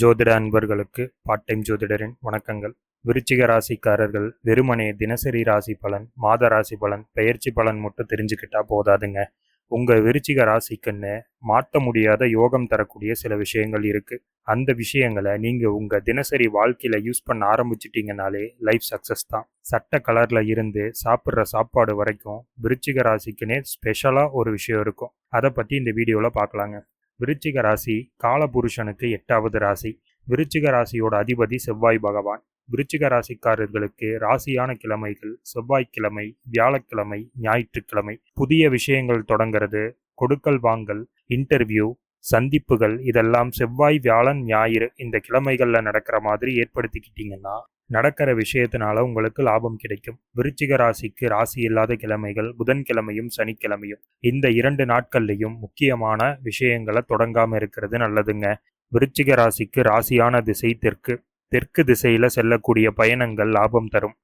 ஜோதிட அன்பர்களுக்கு part time ஜோதிடரின் வணக்கங்கள். விருச்சிக ராசிக்காரர்கள் வெறுமனே தினசரி ராசி பலன் மாத ராசி பலன் பெயர்ச்சி பலன் மட்டும் தெரிஞ்சுக்கிட்டா போதாதுங்க. உங்கள் விருச்சிக ராசிக்குன்னு மாற்ற முடியாத யோகம் தரக்கூடிய சில விஷயங்கள் இருக்குது அந்த விஷயங்களை நீங்கள் உங்கள் தினசரி வாழ்க்கையில் யூஸ் பண்ண ஆரம்பிச்சிட்டிங்கனாலே லைஃப் சக்ஸஸ் தான். சட்ட கலரில் இருந்து சாப்பிட்ற சாப்பாடு வரைக்கும் விருச்சிக ராசிக்குன்னே ஸ்பெஷலாக ஒரு விஷயம் இருக்கும். அதை பற்றி இந்த வீடியோவில் பார்க்கலாங்க. விருச்சிக ராசி காலபுருஷனுக்கு எட்டாவது ராசி. விருச்சிக ராசியோட அதிபதி செவ்வாய் பகவான். விருச்சிக ராசிக்காரர்களுக்கு ராசியான கிழமைகள் செவ்வாய்க்கிழமை வியாழக்கிழமை ஞாயிற்றுக்கிழமை. புதிய விஷயங்கள் தொடங்கிறது கொடுக்கல் வாங்கல் இன்டர்வியூ சந்திப்புகள் இதெல்லாம் செவ்வாய் வியாழன் ஞாயிறு இந்த கிழமைகளில் நடக்கிற மாதிரி ஏற்படுத்திக்கிட்டிங்கன்னா நடக்கிற விஷயத்தினால உங்களுக்கு லாபம் கிடைக்கும். விருச்சிக ராசிக்கு ராசி இல்லாத கிழமைகள் புதன்கிழமையும் சனிக்கிழமையும். இந்த இரண்டு நாட்கள்லையும் முக்கியமான விஷயங்களை தொடங்காம இருக்கிறது நல்லதுங்க. விருச்சிக ராசிக்கு ராசியான திசை தெற்கு. தெற்கு திசையில செல்லக்கூடிய பயணங்கள் லாபம் தரும்.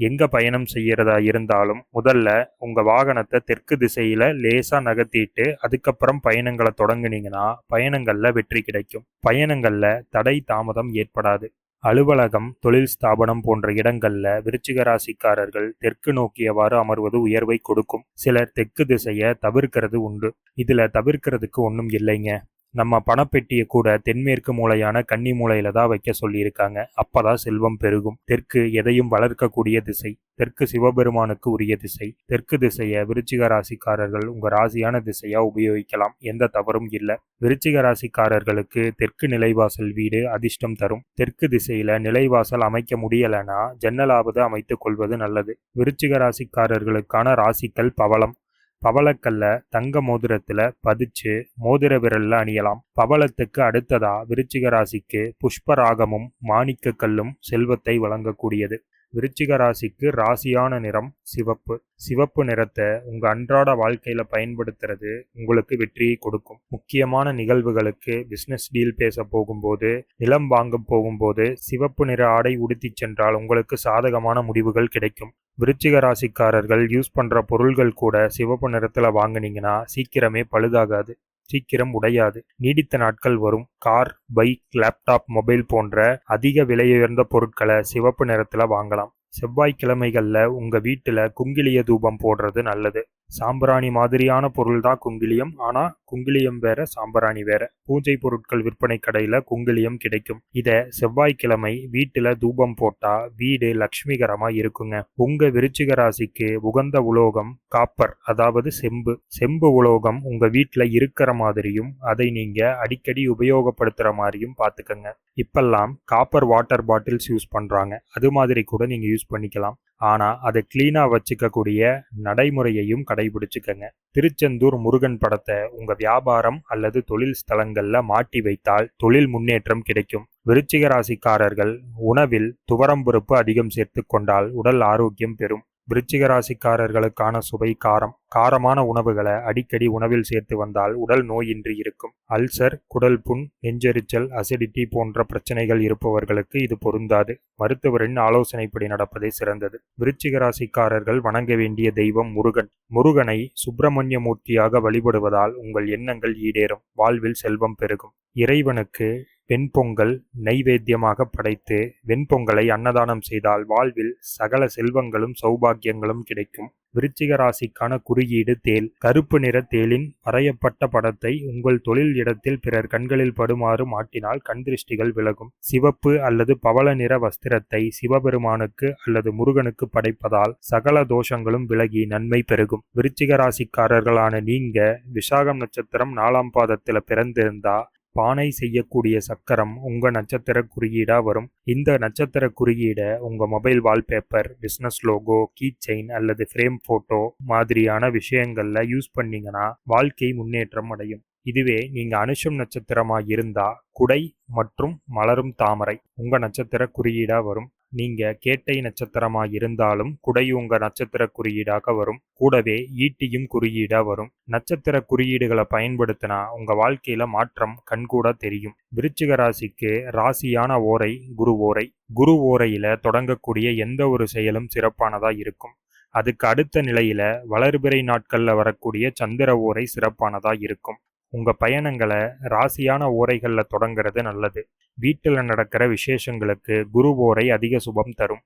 எங்க பயணம் செய்யறதா இருந்தாலும் முதல்ல உங்க வாகனத்தை தெற்கு திசையில லேசா நகர்த்திட்டு அதுக்கப்புறம் பயணங்களை தொடங்குனீங்கன்னா பயணங்கள்ல வெற்றி கிடைக்கும். பயணங்கள்ல தடை தாமதம் ஏற்படாது. அலுவலகம் தொழில் ஸ்தாபனம் போன்ற இடங்கள்ல விருச்சிக ராசிக்காரர்கள் தெற்கு நோக்கியவாறு அமர்வது உயர்வை கொடுக்கும். சிலர் தெற்கு திசையை தவிர்க்கிறது உண்டு. இதுல தவிர்க்கிறதுக்கு ஒன்றும் இல்லைங்க. நம்ம பணப்பெட்டியை கூட தென்மேற்கு மூலையான கன்னி மூலையில தான் வைக்க சொல்லியிருக்காங்க. அப்பதான் செல்வம் பெருகும். தெற்கு எதையும் வளர்க்கக்கூடிய திசை. தெற்கு சிவபெருமானுக்கு உரிய திசை. தெற்கு திசையை விருச்சிக ராசிக்காரர்கள் உங்க ராசியான திசையா உபயோகிக்கலாம். எந்த தவறும் இல்லை. விருச்சிக ராசிக்காரர்களுக்கு தெற்கு நிலைவாசல் வீடு அதிர்ஷ்டம் தரும். தெற்கு திசையில நிலைவாசல் அமைக்க முடியலனா ஜன்னலாவது அமைத்துக் கொள்வது நல்லது. விருச்சிக ராசிக்காரர்களுக்கான ராசிக்கல் பவளம். பவளக்கல்ல தங்க மோதிரத்துல பதிச்சு மோதிர விரல்ல அணியலாம். பவளத்துக்கு அடுத்ததா விருச்சிக ராசிக்கு புஷ்பராகமும் மாணிக்க கல்லும் செல்வத்தை வழங்கக்கூடியது. விருச்சிக ராசிக்கு ராசியான நிறம் சிவப்பு. சிவப்பு நிறத்தை உங்க அன்றாட வாழ்க்கையில பயன்படுத்துறது உங்களுக்கு வெற்றியை கொடுக்கும். முக்கியமான நிகழ்வுகளுக்கு பிசினஸ் டீல் பேச போகும்போது நிலம் வாங்க போகும்போது சிவப்பு நிற ஆடை உடுத்தி சென்றால் உங்களுக்கு சாதகமான முடிவுகள் கிடைக்கும். விருச்சிக ராசிக்காரர்கள் யூஸ் பண்ற பொருள்கள் கூட சிவப்பு நிறத்துல வாங்கினீங்கன்னா சீக்கிரமே பழுதாகாது. சீக்கிரம் உடையாது. நீடித்த நாட்கள் வரும். கார் பைக் லேப்டாப் மொபைல் போன்ற அதிக விலையுயர்ந்த பொருட்களை சிவப்பு நிறத்தில் வாங்கலாம். செவ்வாய்க்கிழமைகளில் உங்கள் வீட்டில் குங்கிலிய தூபம் போடுறது நல்லது. சாம்பிராணி மாதிரியான பொருள் தான் குங்கிலியம். ஆனால் குங்கிலியம் வேற சாம்பிராணி வேற. பூஜை பொருட்கள் விற்பனை கடையில் குங்கிலியம் கிடைக்கும். இதை செவ்வாய்க்கிழமை வீட்டில் தூபம் போட்டால் வீடு லக்ஷ்மிகரமாக இருக்குங்க. உங்கள் விருச்சிக ராசிக்கு உகந்த உலோகம் காப்பர் அதாவது செம்பு. செம்பு உலோகம் உங்கள் வீட்டில் இருக்கிற மாதிரியும் அதை நீங்கள் அடிக்கடி உபயோகப்படுத்துகிற மாதிரியும் பார்த்துக்கோங்க இப்பெல்லாம் காப்பர் வாட்டர் பாட்டில்ஸ் யூஸ் பண்ணுறாங்க அது மாதிரி கூட நீங்கள் யூஸ் பண்ணிக்கலாம். ஆனால் அதை க்ளீனாக வச்சுக்கக்கூடிய நடைமுறையையும் கடைபிடிச்சுக்கங்க. திருச்செந்தூர் முருகன் படத்தை உங்கள் வியாபாரம் அல்லது தொழில் ஸ்தலங்களில் மாட்டி வைத்தால் தொழில் முன்னேற்றம் கிடைக்கும். விருச்சிக ராசிக்காரர்கள் உணவில் துவரம்பருப்பு அதிகம் சேர்த்து கொண்டால் உடல் ஆரோக்கியம் பெறும். விருச்சிக ராசிக்காரர்களுக்கான சுவை காரம். காரமான உணவுகளை அடிக்கடி உணவில் சேர்த்து வந்தால் உடல் நோயின்றி இருக்கும். அல்சர் குடல் புண் நெஞ்செரிச்சல் அசிடிட்டி போன்ற பிரச்சனைகள் இருப்பவர்களுக்கு இது பொருந்தாது. மருத்துவரின் ஆலோசனைப்படி நடப்பதே சிறந்தது. விருச்சிக ராசிக்காரர்கள் வணங்க வேண்டிய தெய்வம் முருகன். முருகனை சுப்பிரமணிய மூர்த்தியாக வழிபடுவதால் உங்கள் எண்ணங்கள் ஈடேறும். வாழ்வில் செல்வம் பெருகும். இறைவனுக்கு வெண்பொங்கல் நைவேத்தியமாக படைத்து வெண்பொங்கலை அன்னதானம் செய்தால் வாழ்வில் சகல செல்வங்களும் சௌபாக்கியங்களும் கிடைக்கும். விருச்சிக ராசிக்கான குறியீடு தேல். கருப்பு நிற தேலின் வரையப்பட்ட படத்தை உங்கள் தொழில் இடத்தில் பிறர் கண்களில் படுமாறு மாட்டினால் கண் திருஷ்டிகள் விலகும். சிவப்பு அல்லது பவள நிற வஸ்திரத்தை சிவபெருமானுக்கு அல்லது முருகனுக்கு படைப்பதால் சகல தோஷங்களும் விலகி நன்மை பெருகும். விருச்சிக ராசிக்காரர்களான நீங்க விசாகம் நட்சத்திரம் நாலாம் பாதத்தில் பிறந்திருந்தா பானை செய்யக்கூடிய சக்கரம் உங்க நட்சத்திர குறியீடாக வரும். இந்த நட்சத்திர குறியீடை உங்க mobile wallpaper business logo key chain அல்லது ஃப்ரேம் போட்டோ மாதிரியான விஷயங்களில் யூஸ் பண்ணீங்கன்னா வாழ்க்கை முன்னேற்றம் அடையும். இதுவே நீங்கள் அனுஷம் நட்சத்திரமாக இருந்தால் குடை மற்றும் மலரும் தாமரை உங்கள் நட்சத்திர குறியீடாக வரும். நீங்க கேட்டை நட்சத்திரமா இருந்தாலும் குடை உங்க நட்சத்திர குறியீடாக வரும். கூடவே ஈட்டியும் குறியீடா வரும். நட்சத்திர குறியீடுகளை பயன்படுத்தினா உங்க வாழ்க்கையில மாற்றம் கண்கூட தெரியும். விருச்சிக ராசிக்கு ராசியான ஓரை குரு ஓரை. குரு ஓரையில தொடங்கக்கூடிய எந்த ஒரு செயலும் சிறப்பானதா இருக்கும். அதுக்கு அடுத்த நிலையில வளர்பிறை நாட்கள்ல வரக்கூடிய சந்திர ஓரை சிறப்பானதா இருக்கும். உங்கள் பயணங்களை ராசியான ஓரைகளில் தொடங்குறது நல்லது. வீட்டில் நடக்கிற விசேஷங்களுக்கு குரு ஓரை அதிக சுபம் தரும்.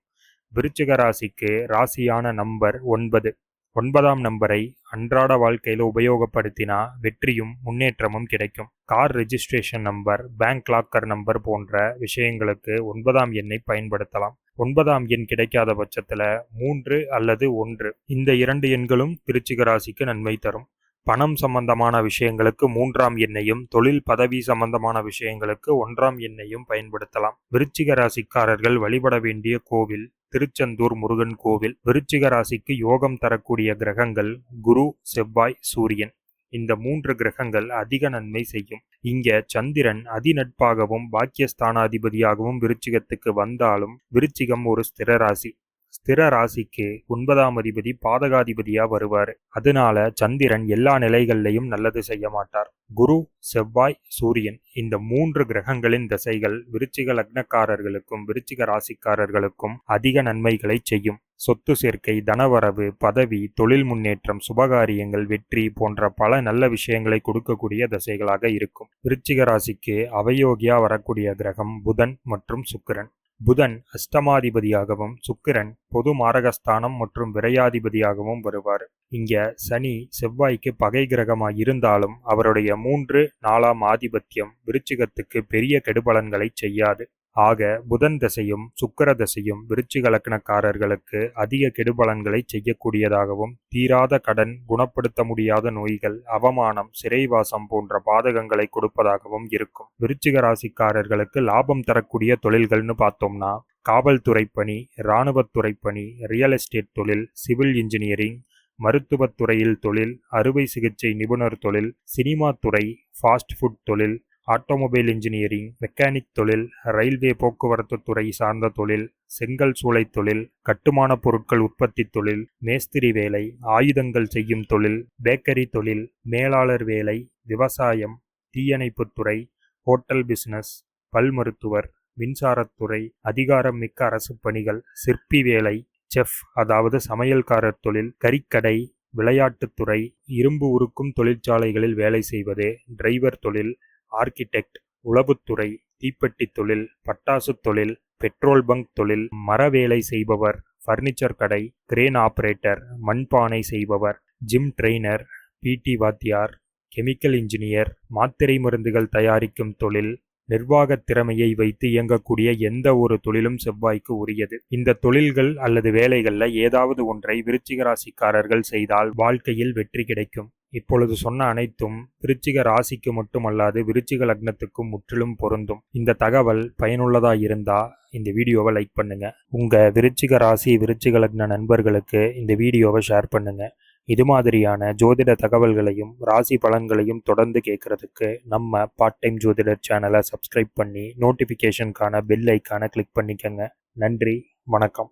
விருச்சிக ராசிக்கு ராசியான நம்பர் ஒன்பது. ஒன்பதாம் நம்பரை அன்றாட வாழ்க்கையில் உபயோகப்படுத்தினா வெற்றியும் முன்னேற்றமும் கிடைக்கும். Car registration number bank locker number போன்ற விஷயங்களுக்கு ஒன்பதாம் எண்ணை பயன்படுத்தலாம். ஒன்பதாம் எண் கிடைக்காத பட்சத்தில் மூன்று அல்லது ஒன்று. இந்த இரண்டு எண்களும் திருச்சிக ராசிக்கு நன்மை தரும். பணம் சம்பந்தமான விஷயங்களுக்கு மூன்றாம் எண்ணையும் தொழில் பதவி சம்பந்தமான விஷயங்களுக்கு ஒன்றாம் எண்ணையும் பயன்படுத்தலாம். விருச்சிக ராசிக்காரர்கள் வழிபட வேண்டிய கோவில் திருச்செந்தூர் முருகன் கோவில். விருச்சிக ராசிக்கு யோகம் தரக்கூடிய கிரகங்கள் குரு செவ்வாய் சூரியன். இந்த மூன்று கிரகங்கள் அதிக நன்மை செய்யும். இங்க சந்திரன் அதிநட்பாகவும் பாக்கியஸ்தானாதிபதியாகவும் விருச்சிகத்துக்கு வந்தாலும் விருச்சிகம் ஒரு ஸ்திர ராசி. ஸ்திர ராசிக்கு ஒன்பதாம் அதிபதி பாதகாதிபதியா வருவார். அதனால சந்திரன் எல்லா நிலைகள்லையும் நல்லது செய்ய மாட்டார். குரு செவ்வாய் சூரியன் இந்த மூன்று கிரகங்களின் திசைகள் விருச்சிக லக்னக்காரர்களுக்கும் விருச்சிக ராசிக்காரர்களுக்கும் அதிக நன்மைகளை செய்யும். சொத்து சேர்க்கை தனவரவு பதவி தொழில் முன்னேற்றம் சுபகாரியங்கள் வெற்றி போன்ற பல நல்ல விஷயங்களை கொடுக்கக்கூடிய திசைகளாக இருக்கும். விருச்சிக ராசிக்கு அவயோகியா வரக்கூடிய கிரகம் புதன் மற்றும் சுக்கிரன். புதன் அஷ்டமாதிபதியாகவும் சுக்கிரன் பொது மாரகஸ்தானம் மற்றும் விரையாதிபதியாகவும் வருவார். இங்க சனி செவ்வாய்க்கு பகை கிரகமாய் இருந்தாலும் அவருடைய மூன்று நாலாம் ஆதிபத்தியம் விருச்சிகத்துக்கு பெரிய கெடுபலன்களை செய்யாது. ஆக புதன் தசையும் சுக்கர தசையும் விருச்சிக லக்னக்காரர்களுக்கு அதிக கெடுபலன்களை செய்யக்கூடியதாகவும் தீராத கடன் குணப்படுத்த முடியாத நோய்கள் அவமானம் சிறைவாசம் போன்ற பாதகங்களை கொடுப்பதாகவும் இருக்கும். விருச்சிக ராசிக்காரர்களுக்கு லாபம் தரக்கூடிய தொழில்கள்னு பார்த்தோம்னா காவல்துறை பணி இராணுவத்துறை பணி ரியல் எஸ்டேட் தொழில் சிவில் இன்ஜினியரிங் மருத்துவத்துறையில் தொழில் அறுவை சிகிச்சை நிபுணர் தொழில் சினிமா துறை ஃபாஸ்ட் ஃபுட் தொழில் ஆட்டோமொபைல் இன்ஜினியரிங் மெக்கானிக் தொழில் ரயில்வே போக்குவரத்து துறை சார்ந்த தொழில் செங்கல் சூளை தொழில் கட்டுமான பொருட்கள் உற்பத்தி தொழில் மேஸ்திரி வேலை ஆயுதங்கள் செய்யும் தொழில் பேக்கரி தொழில் மேலாளர் வேலை விவசாயம் தீயணைப்புத்துறை ஹோட்டல் பிசினஸ் பல் மருத்துவர் மின்சாரத்துறை அதிகாரம் மிக்க அரசு பணிகள் சிற்பி வேலை செஃப் அதாவது சமையல்காரர் தொழில் கறிக்கடை விளையாட்டுத்துறை இரும்பு உருக்கும் தொழிற்சாலைகளில் வேலை செய்வது டிரைவர் தொழில் ஆர்கிடெக்ட் உளவுத்துறை தீப்பெட்டி தொழில் பட்டாசு தொழில் பெட்ரோல் பங்க் தொழில் மர வேலை செய்பவர் ஃபர்னிச்சர் கடை கிரேன் ஆபரேட்டர் மண்பானை செய்பவர் ஜிம் ட்ரெய்னர் பிடி வாத்தியார் கெமிக்கல் இன்ஜினியர் மாத்திரை மருந்துகள் தயாரிக்கும் தொழில் நிர்வாக திறமையை வைத்து இயங்கக்கூடிய எந்த ஒரு தொழிலும் செவ்வாய்க்கு உரியது. இந்த தொழில்கள் அல்லது வேலைகளில் ஏதாவது ஒன்றை விருச்சிக ராசிக்காரர்கள் செய்தால் வாழ்க்கையில் வெற்றி கிடைக்கும். இப்பொழுது சொன்ன அனைத்தும் விருச்சிக ராசிக்கு மட்டுமல்லாது விருச்சிக லக்னத்துக்கும் முற்றிலும் பொருந்தும். இந்த தகவல் பயனுள்ளதாக இருந்தா இந்த வீடியோவை லைக் பண்ணுங்க. உங்க விருச்சிக ராசி விருச்சிக லக்ன நண்பர்களுக்கு இந்த வீடியோவை ஷேர் பண்ணுங்க. இது மாதிரியான ஜோதிட தகவல்களையும் ராசி பலன்களையும் தொடர்ந்து கேட்கறதுக்கு நம்ம பார்ட் டைம் ஜோதிடர் சேனலை சப்ஸ்கிரைப் பண்ணி நோட்டிஃபிகேஷனுக்கான பெல் ஐக்கானை கிளிக் பண்ணிக்கங்க. நன்றி வணக்கம்.